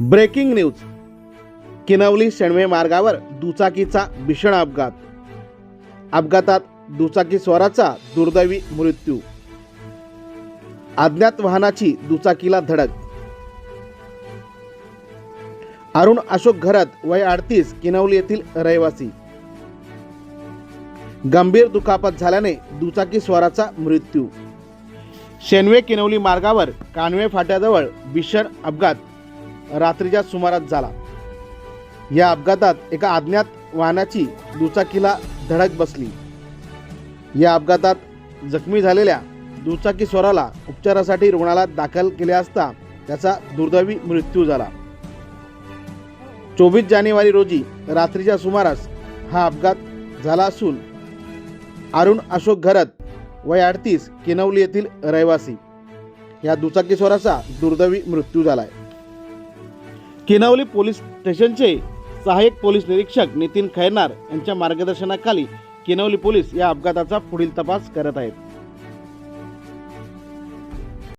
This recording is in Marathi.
Breaking news. किनवली शेणवे मार्गावर दुचाकीचा भीषण अपघात. अपघातात दुचाकी स्वराचा दुर्दैवी मृत्यू. अज्ञात वाहनाची दुचाकीला धडक. अरुण अशोक घरत वय अडतीस किनवली येथील रहिवासी. गंभीर दुखापत झाल्याने दुचाकी स्वाराचा मृत्यू. शेनवे किनवली मार्गावर कानवे फाट्याजवळ भीषण अपघात. रात्रीच्या सुमारास झाला. या अपघातात एका अज्ञात वाहनाची दुचाकीला धडक बसली. या अपघातात जखमी झालेल्या दुचाकी स्वराला उपचारासाठी रुग्णालयात दाखल केले असता त्याचा दुर्दैवी मृत्यू झाला. चोवीस जानेवारी रोजी रात्रीच्या सुमारास हा अपघात झाला असून अरुण अशोक घरत वय अडतीस किनवली येथील रहिवासी. या दुचाकी स्वराचा दुर्दैवी मृत्यू झालाय. किनवली पोलीस स्टेशनचे सहाय्यक पोलीस निरीक्षक नितीन खैनार यांच्या मार्गदर्शनाखाली किनवली पोलीस या अपघाताचा पुढील तपास करत आहेत.